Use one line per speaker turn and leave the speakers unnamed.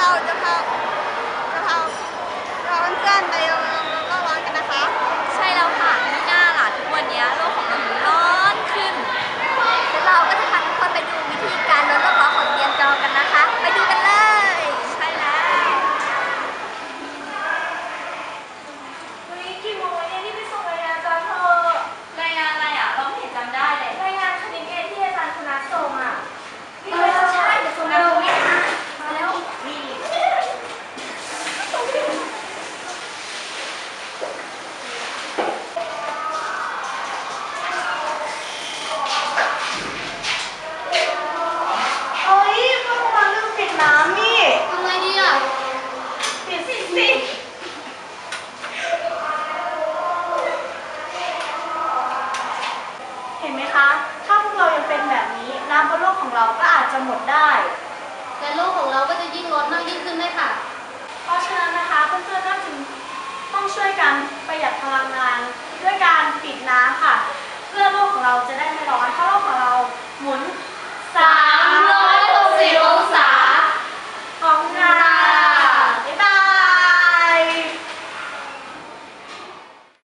เราจะพาจะพาจะพาเพื่อนไป
สิสิเห็นไหมคะ ถ้าพวกเรายังเป็นแบบนี้น้ำบนโลกของเราก็อาจจะหมดได้
แต่โลกของเราก็จะยิ่งร้อนมากยิ่งขึ้นด้วยค่ะ
เพราะฉะนั้นนะคะเพื่อนๆก็จึงต้องช่วยกันประหยัดพลังงาน ด้วยการปิดน้ำค่ะ เพื่อโลกของเราจะได้ไม่ร้อน